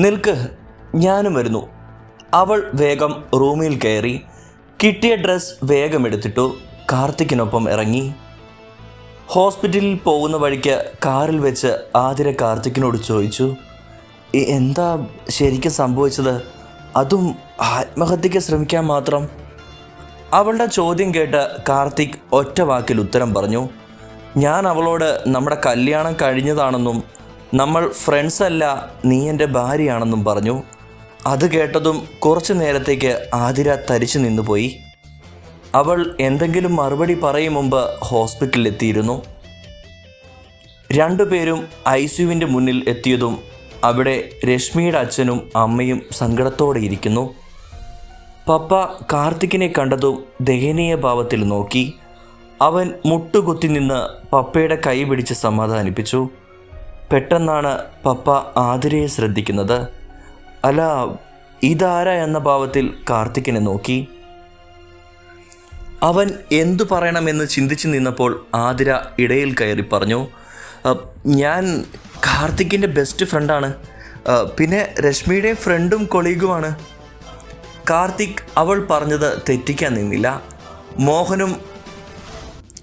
നിൽക്ക്. ഞാനും വരുന്നു. അവൾ വേഗം റൂമിൽ കയറി കിട്ടിയ ഡ്രസ് വേഗം എടുത്തിട്ടു കാർത്തിക്കിനൊപ്പം ഇറങ്ങി. ഹോസ്പിറ്റലിൽ പോകുന്ന വഴിക്ക് കാറിൽ വെച്ച് ആതിര കാർത്തിക്കിനോട് ചോദിച്ചു "എ- എന്താ ശരിക്കും സംഭവിച്ചത്? അതും ആത്മഹത്യക്ക് ശ്രമിക്കാൻ മാത്രം? അവളുടെ ചോദ്യം കേട്ട് കാർത്തിക് ഒറ്റ വാക്കിൽ ഉത്തരം പറഞ്ഞു ഞാൻ അവളോട് നമ്മുടെ കല്യാണം കഴിഞ്ഞതാണെന്നും നമ്മൾ ഫ്രണ്ട്സ് അല്ല നീ എന്റെ ഭാര്യയാണെന്നും പറഞ്ഞു. അത് കേട്ടതും കുറച്ചു നേരത്തേക്ക് ആതിര തരിച്ചു നിന്നുപോയി. അവൾ എന്തെങ്കിലും മറുപടി പറയും മുമ്പ് ഹോസ്പിറ്റലിലെത്തിയിരുന്നു രണ്ടുപേരും ഐ സിയുവിന്റെ മുന്നിൽ എത്തിയതും അവിടെ രശ്മിയുടെ അച്ഛനും അമ്മയും സങ്കടത്തോടെ ഇരിക്കുന്നു. പപ്പ കാർത്തിക്കിനെ കണ്ടതും ദയനീയ ഭാവത്തിൽ നോക്കി. അവൻ മുട്ടുകുത്തി നിന്ന് പപ്പയുടെ കൈ പിടിച്ച് സമാധാനിപ്പിച്ചു. പെട്ടെന്നാണ് പപ്പ ആതിരയെ ശ്രദ്ധിക്കുന്നത്. അല്ല ഇതാരാ എന്ന ഭാവത്തിൽ കാർത്തിക്കിനെ നോക്കി. അവൻ എന്തു പറയണമെന്ന് ചിന്തിച്ചു നിന്നപ്പോൾ ആതിര ഇടയിൽ കയറി പറഞ്ഞു "അ, ഞാൻ കാർത്തിക്കിന്റെ ബെസ്റ്റ് ഫ്രണ്ടാണ്. പിന്നെ രശ്മിയുടെ ഫ്രണ്ടും കൊളീഗുമാണ്. കാർത്തിക് അവൾ പറഞ്ഞത് തെറ്റിക്കാൻ നിന്നില്ല. മോഹനും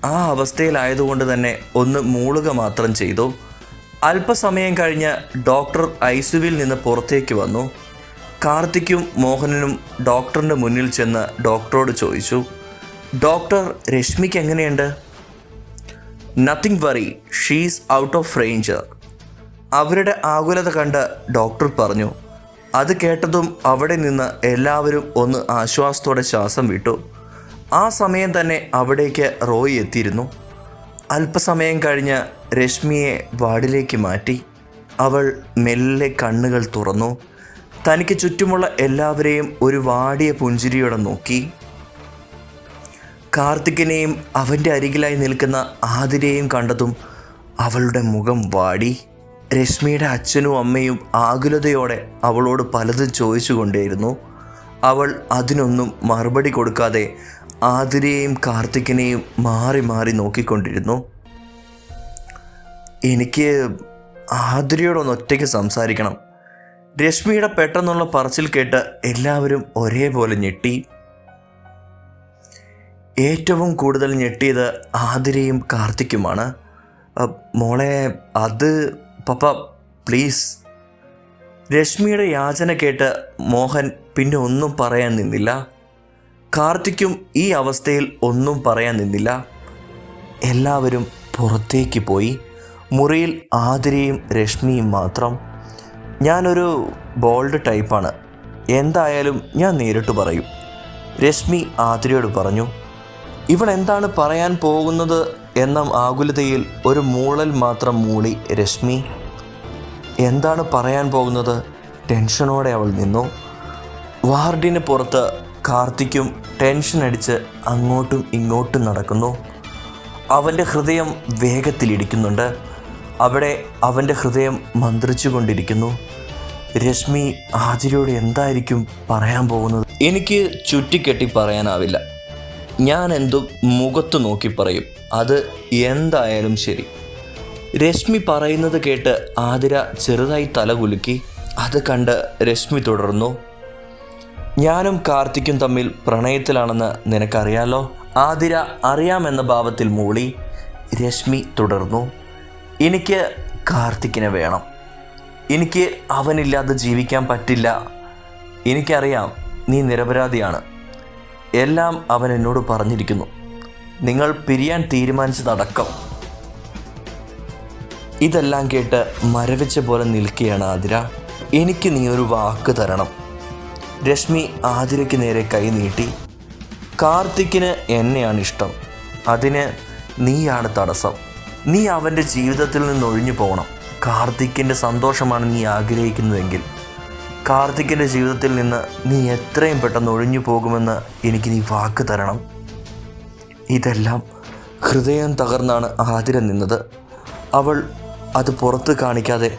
ആ അവസ്ഥയിലായതുകൊണ്ട് തന്നെ ഒന്ന് മൂളുക മാത്രം ചെയ്തു. അല്പസമയം കഴിഞ്ഞ് ഡോക്ടർ ഐസുവിൽ നിന്ന് പുറത്തേക്ക് വന്നു. കാർത്തിക്കും മോഹനനും ഡോക്ടറിന്റെ മുന്നിൽ ചെന്ന് ഡോക്ടറോട് ചോദിച്ചു ഡോക്ടർ രശ്മിക്ക് എങ്ങനെയുണ്ട്? Nothing worry she's out of range അവരുടെ ആകുലത കണ്ട് ഡോക്ടർ പറഞ്ഞു. അത് കേട്ടതും അവിടെ നിന്ന് എല്ലാവരും ഒന്ന് ആശ്വാസത്തോടെ ശ്വാസം വിട്ടു. ആ സമയം തന്നെ അവിടേക്ക് റോയ് എത്തിയിരുന്നു. അല്പസമയം കഴിഞ്ഞ് രശ്മിയെ വാർഡിലേക്ക് മാറ്റി അവൾ മെല്ലെ കണ്ണുകൾ തുറന്നു. തനിക്ക് ചുറ്റുമുള്ള എല്ലാവരെയും ഒരു വാടിയ പുഞ്ചിരിയോടെ നോക്കി. കാർത്തികിനെയും അവന്റെ അരികിലായി നിൽക്കുന്ന ആതിരയെയും കണ്ടതും അവളുടെ മുഖം വാടി. രശ്മിയുടെ അച്ഛനും അമ്മയും ആകുലതയോടെ അവളോട് പലതും ചോദിച്ചുകൊണ്ടേയിരുന്നു. അവൾ അതിനൊന്നും മറുപടി കൊടുക്കാതെ ആതിരയെയും കാർത്തികിനെയും മാറി മാറി നോക്കിക്കൊണ്ടിരുന്നു. എനിക്ക് ആതിരയോടൊന്ന് ഒറ്റയ്ക്ക് സംസാരിക്കണം. രശ്മിയുടെ പെട്ടെന്നുള്ള പറച്ചിൽ കേട്ട് എല്ലാവരും ഒരേപോലെ ഞെട്ടി. ഏറ്റവും കൂടുതൽ ഞെട്ടിയത് ആതിരയും കാർത്തിക്കുമാണ്. മോളെ അത് പപ്പ പ്ലീസ്. രശ്മിയുടെ യാചന കേട്ട് മോഹൻ പിന്നെ ഒന്നും പറയാൻ നിന്നില്ല. കാർത്തിക്കും ഈ അവസ്ഥയിൽ ഒന്നും പറയാൻ നിന്നില്ല. എല്ലാവരും പുറത്തേക്ക് പോയി. മുറിയിൽ ആതിരയും രശ്മിയും മാത്രം ഞാനൊരു ബോൾഡ് ടൈപ്പാണ് എന്തായാലും ഞാൻ നേരിട്ട് പറയും. രശ്മി ആതിരയോട് പറഞ്ഞു ഇവൾ എന്താണ് പറയാൻ പോകുന്നത് എന്ന ആകുലതയിൽ ഒരു മൂളൽ മാത്രം മൂളി രശ്മി. എന്താണ് പറയാൻ പോകുന്നത്? ടെൻഷനോടെ അവൾ നിന്നു. വാർഡിന് പുറത്ത് കാർത്തിക്കും ടെൻഷൻ അടിച്ച് അങ്ങോട്ടും ഇങ്ങോട്ടും നടക്കുന്നു. അവന്റെ ഹൃദയം വേഗത്തിലിടിക്കുന്നുണ്ട്. അവിടെ അവന്റെ ഹൃദയം മന്ത്രിച്ചു കൊണ്ടിരിക്കുന്നു രശ്മി ആതിരയോട് എന്തായിരിക്കും പറയാൻ പോകുന്നത്? എനിക്ക് ചുറ്റിക്കെട്ടി പറയാനാവില്ല. ഞാൻ എന്തും മുഖത്ത് നോക്കി പറയും. അത് എന്തായാലും ശരി. രശ്മി പറയുന്നത് കേട്ട് ആതിര ചെറുതായി തല കുലുക്കി. അത് കണ്ട് രശ്മി തുടർന്നു. ഞാനും കാർത്തിക്കും തമ്മിൽ പ്രണയത്തിലാണെന്ന് നിനക്കറിയാലോ? ആതിര അറിയാമെന്ന ഭാവത്തിൽ മൂളി. രശ്മി തുടർന്നു. എനിക്ക് കാർത്തിക്കിനെ വേണം. എനിക്ക് അവനില്ലാതെ ജീവിക്കാൻ പറ്റില്ല. എനിക്കറിയാം നീ നിരപരാധിയാണ്. എല്ലാം അവൻ എന്നോട് പറഞ്ഞിരിക്കുന്നു. നിങ്ങൾ പിരിയാൻ തീരുമാനിച്ചതടക്കം. ഇതെല്ലാം കേട്ട് മരവിച്ച പോലെ നിൽക്കുകയാണ് ആതിര. എനിക്ക് നീ ഒരു വാക്ക് തരണം. രശ്മി ആതിരയ്ക്ക് നേരെ കൈ നീട്ടി. കാർത്തിക്കിന് എന്നെയാണ് ഇഷ്ടം. അതിന് നീയാണ് തടസ്സം. നീ അവന്റെ ജീവിതത്തിൽ നിന്ന് ഒഴിഞ്ഞു പോകണം. കാർത്തിക്കിന്റെ സന്തോഷമാണ് നീ ആഗ്രഹിക്കുന്നതെങ്കിൽ. കാർത്തിക്കിന്റെ ജീവിതത്തിൽ നിന്ന് നീ എത്രയും പെട്ടെന്ന് ഒഴിഞ്ഞു പോകുമെന്ന് എനിക്ക് നീ വാക്ക് തരണം. ഇതെല്ലാം ഹൃദയം തകർന്നാണ് ആതിര നിന്നത്. അവൾ അത് പുറത്ത് കാണിക്കാതെ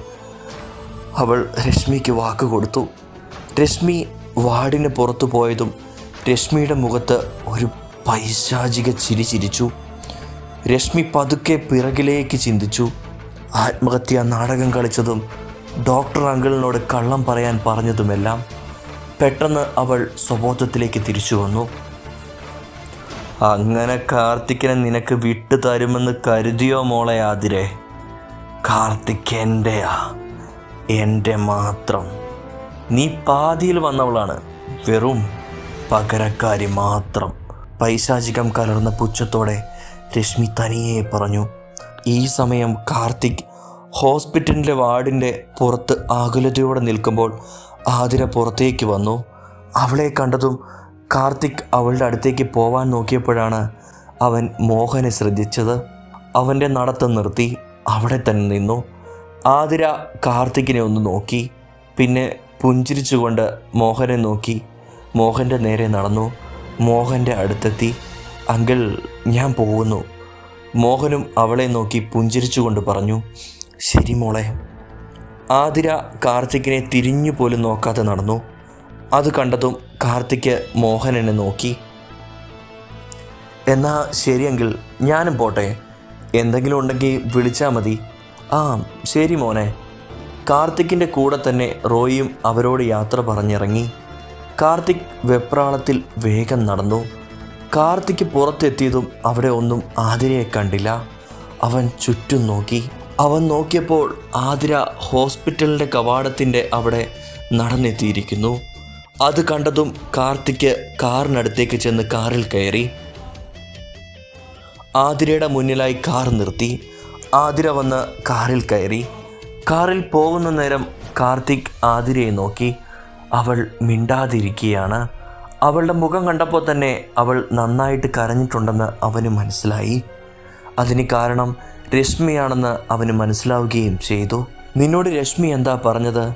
അവൾ രശ്മിക്ക് വാക്ക് കൊടുത്തു. രശ്മി വാർഡിന് പുറത്തു പോയതും രശ്മിയുടെ മുഖത്ത് ഒരു പൈശാചിക ചിരി ചിരിച്ചു. രശ്മി പതുക്കെ പിറകിലേക്ക് ചിന്തിച്ചു. ആത്മഹത്യ നാടകം കളിച്ചതും ഡോക്ടർ അങ്കിളിനോട് കള്ളം പറയാൻ പറഞ്ഞതുമെല്ലാം പെട്ടെന്ന് അവൾ സ്വബോധത്തിലേക്ക് തിരിച്ചു വന്നു. അങ്ങനെ കാർത്തിക്കിനെ നിനക്ക് വിട്ടു തരുമെന്ന് കരുതിയോ മോളെ ആതിരെ? കാർത്തിക് എന്റെയാ എന്റെ മാത്രം. നീ പാതിയിൽ വന്നവളാണ്. വെറും പകരക്കാരി മാത്രം. പൈശാചികം കലർന്ന പുച്ഛത്തോടെ രശ്മി തനിയെ പറഞ്ഞു ഈ സമയം കാർത്തിക് ഹോസ്പിറ്റലിന്റെ വാർഡിന്റെ പുറത്ത് ആകുലതയോടെ നിൽക്കുമ്പോൾ ആതിര പുറത്തേക്ക് വന്നു. അവളെ കണ്ടതും കാർത്തിക് അവളുടെ അടുത്തേക്ക് പോവാൻ നോക്കിയപ്പോഴാണ് അവൻ മോഹനെ ശ്രദ്ധിച്ചത്. അവന്റെ നടത്തം നിർത്തി അവിടെ തന്നെ നിന്നു. ആതിര കാർത്തിക്കിനെ ഒന്ന് നോക്കി പിന്നെ പുഞ്ചിരിച്ചുകൊണ്ട് മോഹനെ നോക്കി. മോഹന്റെ നേരെ നടന്നു. മോഹന്റെ അടുത്തെത്തി. അങ്കിൾ ഞാൻ പോകുന്നു. മോഹനും അവളെ നോക്കി പുഞ്ചിരിച്ചുകൊണ്ട് പറഞ്ഞു ശരി മോളെ. ആതിര കാർത്തിക്കിനെ തിരിഞ്ഞു പോലും നോക്കാതെ നടന്നു. അത് കണ്ടതും കാർത്തിക് മോഹനനെ നോക്കി. എന്നാ ശരിയെങ്കിൽ ഞാനും പോട്ടെ. എന്തെങ്കിലും ഉണ്ടെങ്കിൽ വിളിച്ചാൽ മതി. ആ ശരി മോനെ. കാർത്തിക്കിന്റെ കൂടെ തന്നെ റോയിയും അവരോട് യാത്ര പറഞ്ഞിറങ്ങി. കാർത്തിക് വെപ്രാളത്തിൽ വേഗം നടന്നു. കാർത്തിക് പുറത്തെത്തിയതും അവിടെ ഒന്നും ആതിരയെ കണ്ടില്ല. അവൻ ചുറ്റും നോക്കി. അവൻ നോക്കിയപ്പോൾ ആതിര ഹോസ്പിറ്റലിന്റെ കവാടത്തിന്റെ അവിടെ നടന്നെത്തിയിരിക്കുന്നു. അത് കണ്ടതും കാർത്തിക്ക് കാറിനടുത്തേക്ക് ചെന്ന് കാറിൽ കയറി. ആതിരയുടെ മുന്നിലായി കാർ നിർത്തി. ആതിര വന്ന് കാറിൽ കയറി. കാറിൽ പോകുന്ന നേരം കാർത്തിക് ആതിരയെ നോക്കി. അവൾ മിണ്ടാതിരിക്കുകയാണ്. അവളുടെ മുഖം കണ്ടപ്പോൾ തന്നെ അവൾ നന്നായിട്ട് കരഞ്ഞിട്ടുണ്ടെന്ന് അവന് മനസ്സിലായി. അതിന് കാരണം രശ്മിയാണെന്ന് അവന് മനസ്സിലാവുകയും ചെയ്തു. നിന്നോട് രശ്മി എന്താ പറഞ്ഞത്?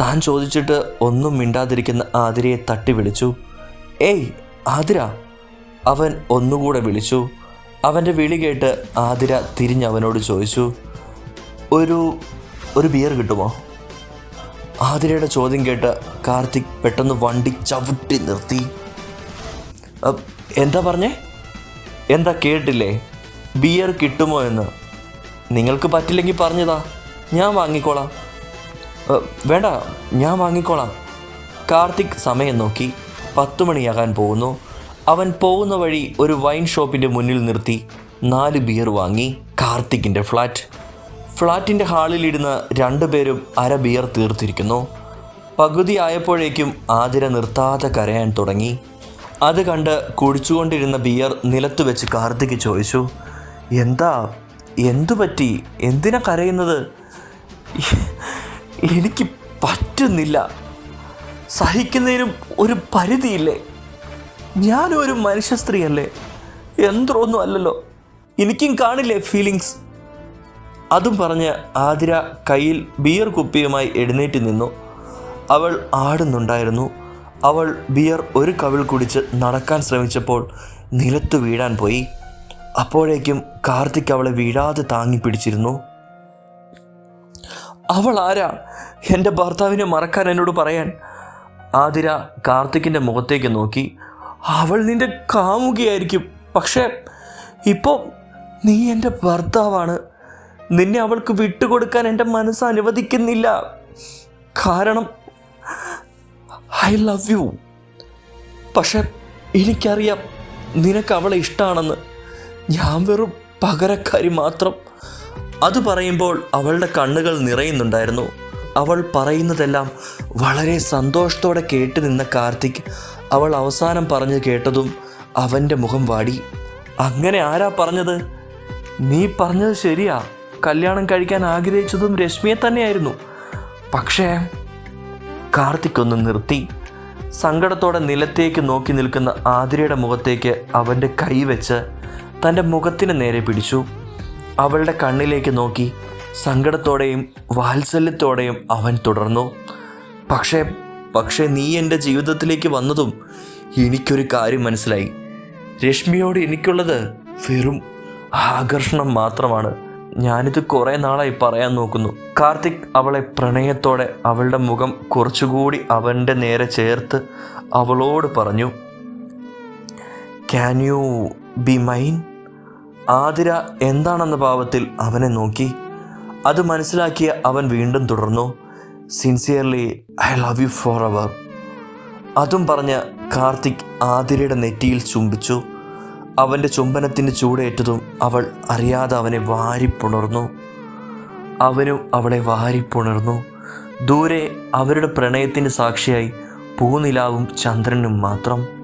താൻ ചോദിച്ചിട്ട് ഒന്നും മിണ്ടാതിരിക്കുന്ന ആതിരയെ തട്ടി വിളിച്ചു. ഏയ് ആതിര. അവൻ ഒന്നുകൂടെ വിളിച്ചു. അവന്റെ വിളി കേട്ട് ആതിര തിരിഞ്ഞവനോട് ചോദിച്ചു ഒരു ഒരു ബിയർ കിട്ടുമോ? ആതിരയുടെ ചോദ്യം കേട്ട് കാർത്തിക് പെട്ടെന്ന് വണ്ടി ചവിട്ടി നിർത്തി. എന്താ പറഞ്ഞേ? എന്താ കേട്ടില്ലേ? ബിയർ കിട്ടുമോ എന്ന്. നിങ്ങൾക്ക് പറ്റില്ലെങ്കിൽ പറഞ്ഞതാ. ഞാൻ വാങ്ങിക്കോളാം. വേണ്ട ഞാൻ വാങ്ങിക്കോളാം. കാർത്തിക് സമയം നോക്കി. പത്തു മണിയാകാൻ പോകുന്നു. അവൻ പോകുന്ന വഴി ഒരു വൈൻ ഷോപ്പിന്റെ മുന്നിൽ നിർത്തി. നാല് ബിയർ വാങ്ങി. കാർത്തിക്കിന്റെ ഫ്ലാറ്റ്. ഫ്ലാറ്റിന്റെ ഹാളിലിരുന്ന് രണ്ടുപേരും അര ബിയർ തീർത്തിരിക്കുന്നു. പകുതി ആയപ്പോഴേക്കും ആതിര നിർത്താതെ കരയാൻ തുടങ്ങി. അത് കണ്ട് കുടിച്ചുകൊണ്ടിരുന്ന ബിയർ നിലത്ത് വെച്ച് കാർത്തിക് ചോദിച്ചു എന്താ? എന്തു പറ്റി? എന്തിനാ കരയുന്നത്? എനിക്ക് പറ്റുന്നില്ല. സഹിക്കുന്നതിനും ഒരു പരിധിയില്ലേ? ഞാനും ഒരു മനുഷ്യ സ്ത്രീയല്ലേ യന്ത്രമൊന്നും അല്ലല്ലോ. എനിക്കും കാണില്ലേ ഫീലിങ്സ്? അതും പറഞ്ഞ് ആതിര കയ്യിൽ ബിയർ കുപ്പിയുമായി എഴുന്നേറ്റ് നിന്നു. അവൾ ആടുന്നുണ്ടായിരുന്നു. അവൾ ബിയർ ഒരു കവിൾ കുടിച്ച് നടക്കാൻ ശ്രമിച്ചപ്പോൾ നിലത്തു വീഴാൻ പോയി. അപ്പോഴേക്കും കാർത്തിക് അവളെ വീഴാതെ താങ്ങി പിടിച്ചിരുന്നു. അവൾ ആരാ? എന്റെ ഭർത്താവിനെ മറക്കാൻ എന്നോട് പറയാൻ? ആതിര കാർത്തിക്കിന്റെ മുഖത്തേക്ക് നോക്കി. അവൾ നിന്റെ കാമുകിയായിരിക്കും. പക്ഷേ ഇപ്പോൾ നീ എന്റെ ഭർത്താവാണ്. നിന്നെ അവൾക്ക് വിട്ടുകൊടുക്കാൻ എന്റെ മനസ്സ് അനുവദിക്കുന്നില്ല. കാരണം ഐ ലവ് യു പക്ഷെ എനിക്കറിയാം നിനക്ക് അവളെ ഇഷ്ടമാണെന്ന് ഞാൻ വെറും പകരക്കാരി മാത്രം. അത് പറയുമ്പോൾ അവളുടെ കണ്ണുകൾ നിറയുന്നുണ്ടായിരുന്നു. അവൾ പറയുന്നതെല്ലാം വളരെ സന്തോഷത്തോടെ കേട്ട് നിന്ന കാർത്തിക് അവൾ അവസാനം പറഞ്ഞു കേട്ടതും അവന്റെ മുഖം വാടി. അങ്ങനെ ആരാ പറഞ്ഞത്? നീ പറഞ്ഞത് ശരിയാ. കല്യാണം കഴിക്കാൻ ആഗ്രഹിച്ചതും രശ്മിയെ തന്നെയായിരുന്നു. പക്ഷേ കാർത്തിക് ഒന്ന് നിർത്തി. സങ്കടത്തോടെ നിലത്തേക്ക് നോക്കി നിൽക്കുന്ന ആതിരയുടെ മുഖത്തേക്ക് അവന്റെ കൈ വെച്ച് തന്റെ മുഖത്തിന് നേരെ പിടിച്ചു. അവളുടെ കണ്ണിലേക്ക് നോക്കി സങ്കടത്തോടെയും വാത്സല്യത്തോടെയും അവൻ തുടർന്നു. പക്ഷേ പക്ഷേ നീ എന്റെ ജീവിതത്തിലേക്ക് വന്നതും എനിക്കൊരു കാര്യം മനസ്സിലായി. രശ്മിയോട് എനിക്കുള്ളത് വെറും ആകർഷണം മാത്രമാണ്. ഞാനിത് കുറേ നാളായി പറയാൻ നോക്കുന്നു. കാർത്തിക് അവളെ പ്രണയത്തോടെ അവളുടെ മുഖം കുറച്ചുകൂടി അവന്റെ നേരെ ചേർത്ത് അവളോട് പറഞ്ഞു can you be mine Athira എന്താണെന്ന ഭാവത്തിൽ അവനെ നോക്കി. അത് മനസ്സിലാക്കിയ അവൻ വീണ്ടും തുടർന്നു sincerely I love you forever അതും പറഞ്ഞ് കാർത്തിക് ആതിരയുടെ നെറ്റിയിൽ ചുംബിച്ചു. അവന്റെ ചുംബനത്തിന് ചൂടേറ്റതും അവൾ അറിയാതെ അവനെ വാരിപ്പുണർന്നു. അവനും അവളെ വാരിപ്പുണർന്നു. ദൂരെ അവരുടെ പ്രണയത്തിന് സാക്ഷിയായി പൂനിലാവും ചന്ദ്രനും മാത്രം.